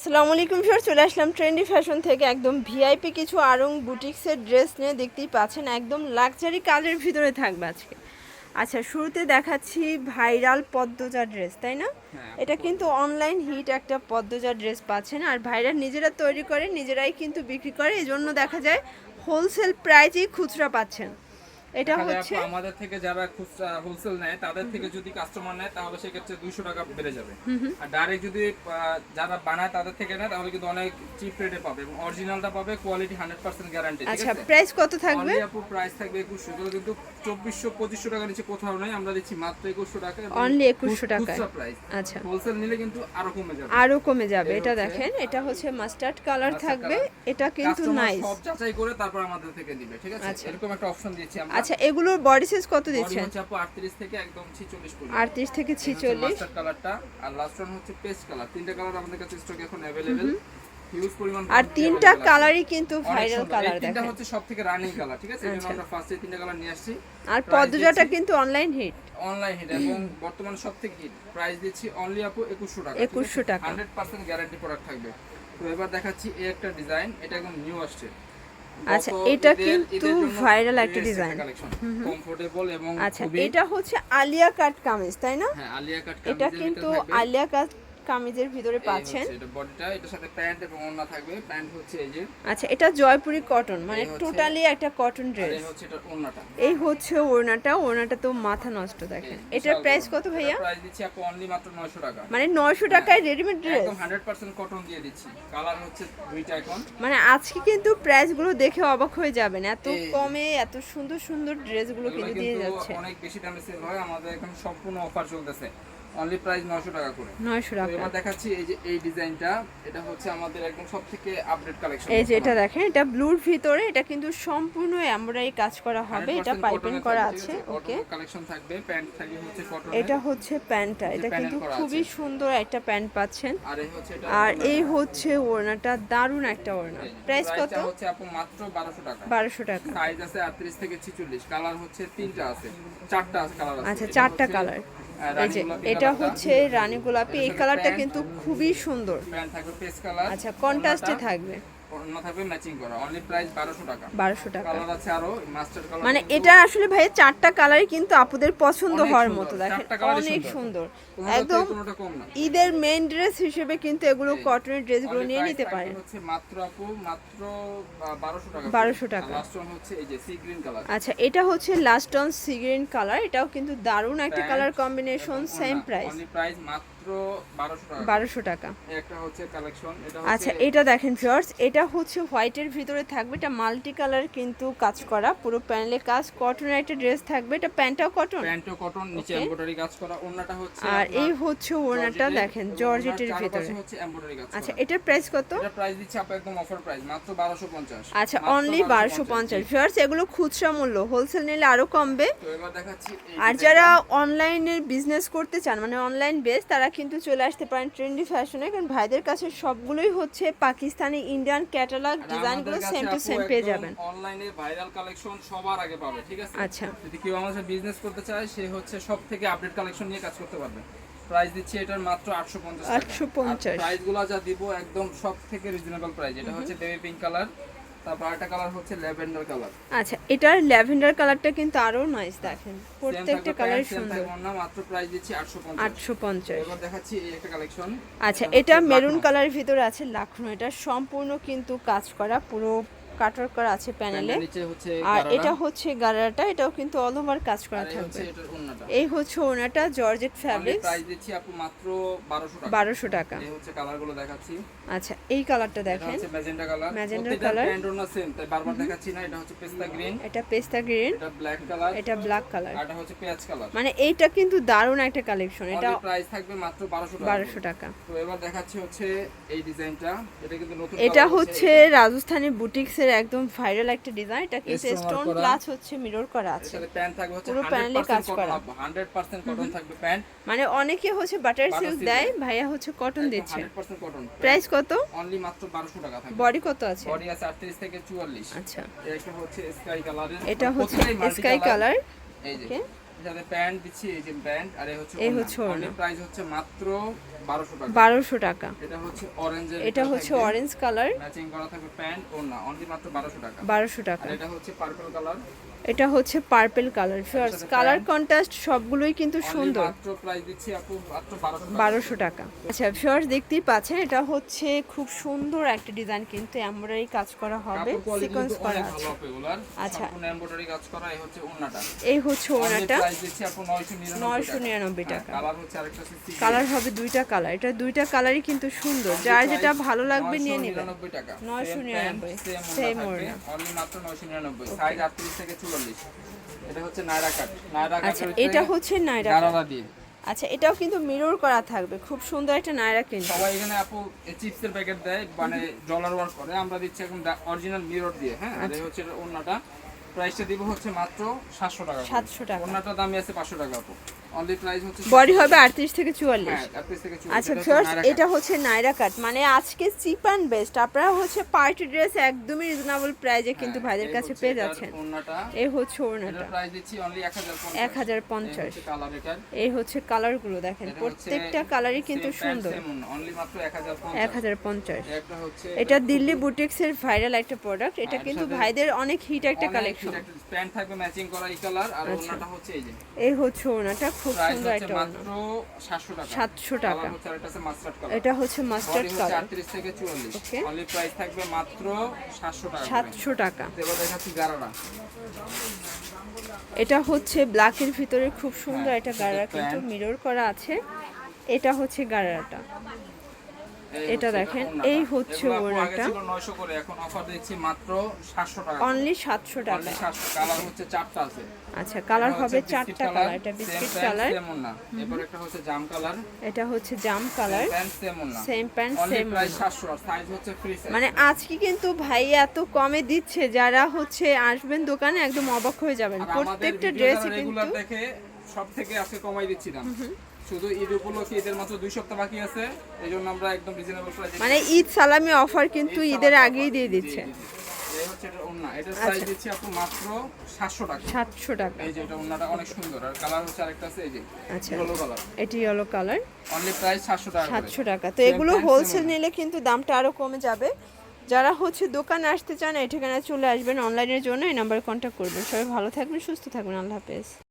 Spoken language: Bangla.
আসসালামু আলাইকুম স্যার চলে আসলাম ট্রেন্ডি ফ্যাশন থেকে। একদম ভিআইপি কিছু আরং বুটিক্সের ড্রেস নিয়ে দেখতেই পাচ্ছেন একদম লাক্সারি কালের ভিতরে থাকবে আজকে। আচ্ছা শুরুতে দেখাচ্ছি ভাইরাল পদ্মজা ড্রেস তাই না? হ্যাঁ, এটা কিন্তু অনলাইন হিট একটা পদ্মজা ড্রেস পাচ্ছেন আর ভাইরা নিজেরা তৈরি করে নিজেরাই কিন্তু বিক্রি করে এই জন্য দেখা যায় হোলসেল প্রাইজেই খুচরা পাচ্ছেন। এটা হচ্ছে আমাদের থেকে যারা খুচরা হোলসেল নেয় তাদের থেকে যদি কাস্টমার নেয় তাহলে সেক্ষেত্রে দুইশো টাকা বেড়ে যাবে। আর ডাইরেক্ট যদি যারা বানায় তাদের থেকে নেয় তাহলে কিন্তু অনেক চিপ রেটে পাবে এবং অরিজিনালটা পাবে কোয়ালিটি হান্ড্রেড পার্সেন্ট গ্যারান্টি ঠিক আচ্ছা প্রাইস কত থাকবে? অনলি প্রাইস থাকবে একুশশো এগুলো কিন্তু চব্বিশশো পঁচিশশো টাকা নিচে কোথাও নেই আমরা দিচ্ছি মাত্র একুশশো টাকা Only 2100 টাকায়। প্রাইস আচ্ছা। হোলসেল নিলে কিন্তু আরও কমে যাবে। আরও কমে যাবে এটা দেখেন এটা হচ্ছে মাস্টার্ড কালার থাকবে এটা কিন্তু নাইস সব যাচাই করে তারপর আমাদের থেকে দিবে ঠিক আছে? আচ্ছা। এরকম একটা অপশন দিচ্ছি আমরা। আচ্ছা এগুলোর বডি সাইজ কত বডি দিচ্ছেন হচ্ছে আপু 38 থেকে একদম 46 পর্যন্ত আটত্রিশ থেকে ছিচল্লিশ মাস্টার কালারটা আর লাস্ট ওয়ান হচ্ছে পেস্ট কালার তিনটা কালার আমাদের কাছে স্টক এখন अवेलेबल হিউজ পরিমাণ আর quantity তিনটা available আছে। কালারই কিন্তু অনেক ভাইরাল সুন্দর। কালার এই তিনটা দেখেন হচ্ছে সবথেকে রানিং কালার ঠিক আছে এই জন্য আচ্ছা। আমরা ফার্স্টে তিনটা কালার নিয়ে আসছি আর price পদ্মজাটা দিচ্ছি- কিন্তু অনলাইন হিট অনলাইন হিট এবং বর্তমানে সবথেকে হিট প্রাইস দিচ্ছি অনলি আপু 2100 টাকা 2100 টাকা। 100% গ্যারান্টি প্রোডাক্ট থাকবে তো এবার দেখাচ্ছি এই একটা ডিজাইন এটা একদম নিউ আসছে আচ্ছা, এটা কিন্তু ভাইরাল একটা ডিজাইন কমফোর্টেবল এবং আচ্ছা এটা হচ্ছে আলিয়া কাট কামিজ তাই না? হ্যাঁ আলিয়া কাট এটা কিন্তু আলিয়া কাট কামিজের ভিতরে পাচ্ছেন। এটা বডিটা এটার সাথে প্যান্ট এবং ওড়না থাকবে। প্যান্ট হচ্ছে এই যে আচ্ছা এটা জয়পুরি কটন মানে টোটালি একটা কটন ড্রেস এই হচ্ছে এটা ওড়নাটা। এই হচ্ছে ওড়নাটা ওড়নাটা তো মাথা নষ্ট দেখেন। এটার প্রাইস কত ভাইয়া? প্রাইস দিচ্ছি আপু অনলি মাত্র 900 টাকা। মানে নয়শো টাকায় রেডিমেড ড্রেস একদম 100% কটন দিয়ে দিচ্ছি। কালার হচ্ছে দুইটা এখন। মানে আজকে কিন্তু প্রাইসগুলো দেখে অবাক হয়ে যাবেন। এত কমে এত সুন্দর সুন্দর ড্রেসগুলো কিন্তু দিয়ে যাচ্ছে। অনেক বেশি দামে সেল হয়। আমাদের এখন সম্পূর্ণ অফার চলতেছে। অনলি প্রাইস 900 টাকা করে। নয়শো তো টাকা। এবার দেখাচ্ছি এই যে এই ডিজাইনটা। এটা হচ্ছে আমাদের একদম সবথেকে আপডেট কালেকশন এই যে এটা দেখেন এটা ব্লুর ভিতরে এটা কিন্তু সম্পূর্ণ এমব্রয়ডারি কাজ করা হবে। এটা পাইপিং করা আছে ওকে কালেকশন থাকবে প্যান্ট থাকবে হচ্ছে কটন এটা হচ্ছে প্যান্টটা এটা কিন্তু খুবই সুন্দর একটা প্যান্ট পাচ্ছেন। আর এই হচ্ছে এটা আর এই হচ্ছে ওড়নাটা দারুণ একটা ওড়না। প্রাইস কত? হচ্ছে আপু মাত্র 1200 টাকা। বারোশো টাকা। সাইজ আছে 38 থেকে 46 কালার হচ্ছে তিনটা আছে চারটা কালার আছে। আচ্ছা চারটা কালার এই যে এটা। হচ্ছে রানী গোলাপি এই কালারটা কিন্তু খুবই সুন্দর। আচ্ছা কন্ট্রাস্টে থাকবে। অন্য থাকবে ম্যাচিং করা। অনলি প্রাইস 1200 টাকা। বারোশো টাকা। কালার আছে আরও মাস্টার কালার মানে এটা আসলে ভাই চারটা কালারই কিন্তু আপুদের পছন্দ হওয়ার মতো দেখেন। অনেক সুন্দর। একদম ঈদের মেইন ড্রেস হিসেবে কিন্তু এগুলো কটনের ড্রেসগুলো নিয়ে নিতে পারেন। হচ্ছে মাত্র আপু মাত্র বারোশো টাকা 1200 টাকা। লাস্ট ওয়ান হচ্ছে এই যে সি গ্রিন কালার আচ্ছা এটা হচ্ছে লাস্ট অন সিগ্রিন কালার এটাও কিন্তু দারুণ একটা colour combination same price only price মাত্র বারোশো টাকা। বারোশো টাকা। একটা হচ্ছে কালেকশন এটা আচ্ছা এটা দেখেন ভিউয়ার্স এটা হচ্ছে হোয়াইটের ভিতরে থাকবে এটা মাল্টি কালার কিন্তু কাজ করা পুরো প্যানেলে কাজ কটনের একটা ড্রেস থাকবে এটা প্যান্টটাও কটন প্যান্টও কটন নিচে এমব্রয়ডারি কাজ করা হচ্ছে আর এই হচ্ছে ওড়নাটা দেখেন জর্জেটের ভিতরে। হচ্ছে এমব্রয়ডারি কাজ আচ্ছা এটার প্রাইস কত? এটা প্রাইস দিচ্ছে আপু একদম অফার প্রাইস মাত্র 1250 আচ্ছা অনলি বারোশো পঞ্চাশ। ভিউয়ার্স এগুলো খুচরা মূল্য হোলসেল নিলে আরও কমবে। তো এবার দেখাচ্ছি আর যারা। অনলাইনে বিজনেস করতে চান মানে অনলাইন বেস তারা কিন্তু চলে আসতে পারেন ট্রেন্ডি ফ্যাশনে কারণ ভাইদের কাছে সবগুলোই হচ্ছে পাকিস্তানি ইন্ডিয়ান ক্যাটালগ ডিজাইনগুলো সেম টু সেম পেয়ে যাবেন। অনলাইনে ভাইরাল কালেকশন সবার আগে পাবে ঠিক আছে? আচ্ছা। যদি কেউ আমাদের বিজনেস করতে চায় সে হচ্ছে সব থেকে আপডেট কালেকশন নিয়ে কাজ করতে পারবে। প্রাইস দিচ্ছি এটার মাত্র 850 টাকা। 850 প্রাইসগুলো যা দিব একদম সব থেকে রিজনেবল প্রাইস এটা হচ্ছে বেবি পিঙ্ক কালার তারপর আরেকটা কালার হচ্ছে ল্যাভেন্ডার কালার আচ্ছা এটার ল্যাভেন্ডার কালারটা কিন্তু আরও নাইস দেখেন। প্রত্যেকটা কালার সুন্দর। না মাত্র প্রাইস দিচ্ছি 850 আটশো পঞ্চাশ। এবার দেখাচ্ছি এই একটা কালেকশন আচ্ছা এটা মেরুন কালারের ভিতরে আছে লাখনো। এটা সম্পূর্ণ কিন্তু কাজ করা পুরো কাটার করা আছে প্যানেলে আর এটা হচ্ছে গারাটা এটাও কিন্তু অল ওভার কাজ করা হচ্ছে থাকবে এই হচ্ছে ওনাটা জর্জেট ফ্যাব্রিক্স প্রাইস দিচ্ছি আপু মাত্র 1200 টাকা। বারোশো টাকা। এই হচ্ছে কালারগুলো দেখাচ্ছি। আচ্ছা এই কালারটা এটা দেখেন। হচ্ছে ম্যাজেন্টা কালার প্রত্যেকটা colour। প্যান্ট ওনা সেম তাই বারবার দেখাচ্ছি না এটা হচ্ছে পেস্তা গ্রিন এটা পেস্তা গ্রিন এটা ব্ল্যাক কালার এটা ব্ল্যাক কালার এটা হচ্ছে পেঁয়াজ কালার মানে এইটা কিন্তু দারুণ একটা কালেকশন এটা এটা প্রাইস থাকবে মাত্র 1200 টাকা। বারোশো টাকা। তো এবার দেখাচ্ছি হচ্ছে এই ডিজাইনটা এটা কিন্তু নতুন এটা হচ্ছে রাজস্থানি বুটিক্সের একদম ভাইরাল একটা ডিজাইন এটা কিন্তু স্টোন প্লাস হচ্ছে মিরর করা আছে। পুরো প্যানেলে কাজ করা। 100% কটন থাকবে প্যান্ট মানে অনেকে হচ্ছে বাটার সিল্ক দেয় দেয়। ভাইয়া হচ্ছে কটন দিচ্ছে। 100% কটন প্রাইস কত? অনলি মাত্র 1200 টাকা থাকবে। বডি কত আছে? বডি আছে 38 থেকে 44 আচ্ছা। এটা হচ্ছে স্কাই কালার এটা হচ্ছে স্কাই কালার এই যে। Okay. প্যান্ট দিচ্ছি এই যে প্যান্ট আর এই হচ্ছে এই হচ্ছে ওড়না। প্রাইস হচ্ছে মাত্র 1200 টাকা। বারোশো টাকা। এটা হচ্ছে অরেঞ্জ এটা হচ্ছে অরেঞ্জ কালার ম্যাচিং করা থাকবে প্যান্ট ওড়না অনলি মাত্র 1200 টাকা। বারোশো টাকা। আর এটা হচ্ছে পার্পল কালার এটা হচ্ছে পার্পল কালার সাথে কালার। কন্ট্রাস্ট সবগুলোই কিন্তু সুন্দর। মাত্র প্রাইস দিচ্ছি আপু মাত্র 1200 টাকা। বারোশো টাকা। আচ্ছা ভিউয়ার্স দেখতেই পাচ্ছেন এটা হচ্ছে খুব সুন্দর একটা ডিজাইন কিন্তু এমব্রয়ডারি কাজ করা হবে সিকোয়েন্স করা আছে। আচ্ছা। এমব্রয়ডারি কাজ করা এই হচ্ছে ওড়নাটা। এই হচ্ছে 999 নয়শো নিরানব্বই টাকা। কালার হচ্ছে কালার হবে দুইটা কালার এটা দুইটা কালারই কিন্তু সুন্দর। যার যেটা ভালো লাগবে নিয়ে নেবেন। 999 টাকা। 999 সেম ওড়না মাত্র 999 সাইজ 38 থেকে 44 এটা হচ্ছে নায়রা কাট নায়রা আচ্ছা এটা হচ্ছে গারারা দিয়ে। আচ্ছা এটাও কিন্তু মিরর করা থাকবে। খুব সুন্দর একটা নাইরা কিন্তু সবাই এখানে আপু চিপসের প্যাকেট দেয় মানে ডলার ওয়ার্ক করে। আমরা দিচ্ছি এখন অরিজিনাল মিরর দিয়ে হ্যাঁ? আর এই হচ্ছে অন্যটা প্রাইসটা দিব হচ্ছে মাত্র 700 টাকা করে। 700 টাকা। অন্যটা দামই আছে 500 টাকা আপু। অনলি প্রাইস হচ্ছে বডি হবে আটত্রিশ থেকে চুয়াল্লিশ। হ্যাঁ 38 থেকে 44 আচ্ছা এটা হচ্ছে ফার্স্ট এটা হচ্ছে নাইরা কাট। মানে আজকে চিপ অ্যান্ড বেস্ট। আপনারা হচ্ছে পার্টি ড্রেস একদমই রিজনেবল প্রাইজে কিন্তু হ্যাঁ, ভাইদের কাছে পেয়ে যাচ্ছেন। এই হচ্ছে ওড়নাটা। প্রাইস দিচ্ছি অনলি 1050 এক হাজার পঞ্চাশ। কালার এটার। এই হচ্ছে কালারগুলো দেখেন। প্রত্যেকটা কালারই কিন্তু সুন্দর। only মাত্র 1050 এক হাজার পঞ্চাশ। একটা হচ্ছে এটা দিল্লি বুটিক্সের ভাইরাল একটা প্রোডাক্ট এটা কিন্তু ভাইদের অনেক হিট একটা কালেকশন প্যান্ট থাকবে ম্যাচিং করা এই কালার আর আচ্ছা। ওড়নাটা হচ্ছে এই যে। এই হচ্ছে ওড়নাটা। খুব সুন্দর একটা মাত্র 700 টাকা। 700 এটা হচ্ছে মাস্টার্ড কালার 38 থেকে 44 Okay. অনলি প্রাইস থাকবে মাত্র 700 টাকা করে। সাতশো টাকা। এবার দেখাচ্ছি গারারা। এটা হচ্ছে ব্ল্যাকের ভিতরে খুব সুন্দর হ্যাঁ, একটা এটা গাড়া কিন্তু মিরর করা আছে। এটা হচ্ছে এই এটা দেখেন, এই হচ্ছে এগুলো আপু ওড়নাটা। ছিল 900 করে এখন অফার দিচ্ছি মাত্র 700 টাকা অনলি সাতশো টাকা। কালার হচ্ছে চারটা আছে। আচ্ছা কালার হবে চারটা কালার এটা বিস্কিট কালার সেম না এরপর একটা হচ্ছে জাম কালার এটা হচ্ছে জাম কালার সেম না same pant same price 700 size হচ্ছে ফ্রি সাইজ মানে আজকে কিন্তু ভাই এত কমে দিচ্ছে যারা হচ্ছে আসবেন দোকানে একদম অবাক হয়ে যাবেন। প্রত্যেকটা ড্রেসই কিন্তু দেখে সব থেকে আজকে কমাই দিচ্ছি দাম। শুধু ঈদ উপলক্ষে ঈদের মাত্র দুই সপ্তাহ বাকি আছে এই জন্য আমরা একদম রিজনেবল প্রাইসে মানে ঈদ সালামি অফার কিন্তু ঈদের আগেই দিয়ে দিচ্ছে। এই হচ্ছে এটা ওন্না এটার। প্রাইস দিচ্ছি আপু মাত্র 700 টাকা। সাতশো টাকা। এই যে এটা ওন্নাটা অনেক সুন্দর। আর কালার হচ্ছে আরেকটা আছে এই যে আচ্ছা। ইয়েলো কালার এটি ইয়েলো কালার অনলি প্রাইস 700 টাকা করে। সাতশো টাকা। তো এগুলো হোলসেল নিলে কিন্তু দামটা আরও কমে যাবে। যারা হচ্ছে দোকানে আসতে চান এই ঠিকানায় চলে আসবেন। অনলাইনের জন্য এই নাম্বারে কন্ট্যাক্ট করবেন। সবাই ভালো থাকবেন সুস্থ থাকবেন। আল্লাহ হাফেজ।